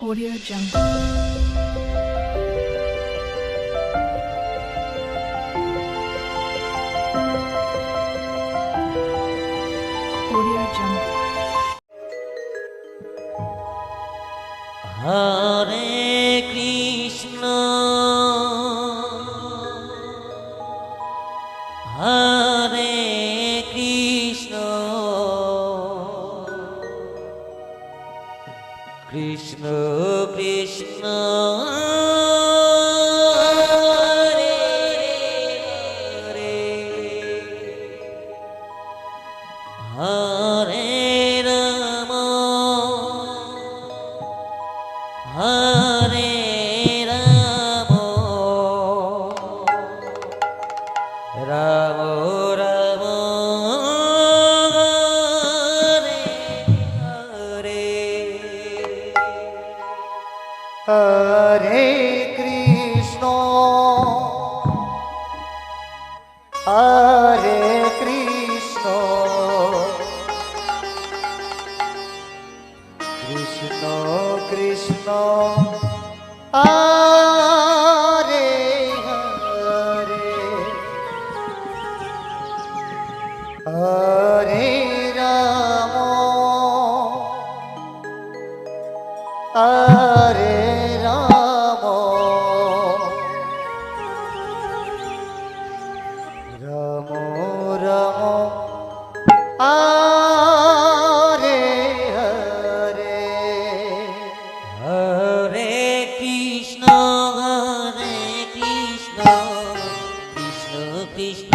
Audio Jungle. Hare Krishna Hare Hare Ram Ram Ram Hare Hare Hare Krishna Hare Hare Ram. Ram Ram. Hare Hare Hare Krishna Hare Krishna. Krishna Krishna.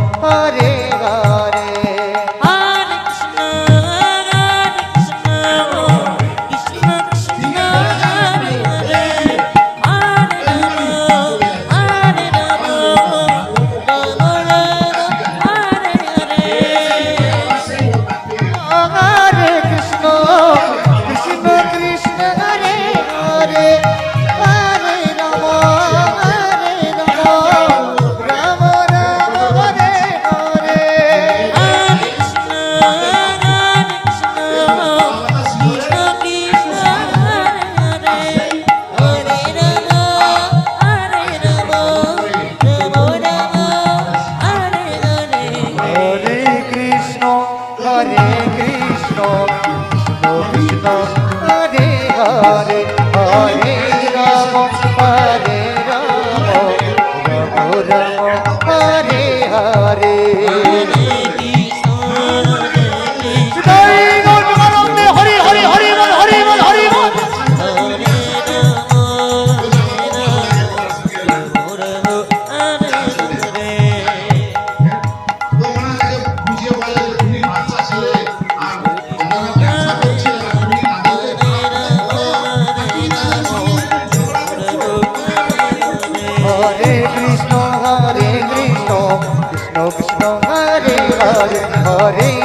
Krishna Hare Hare Hare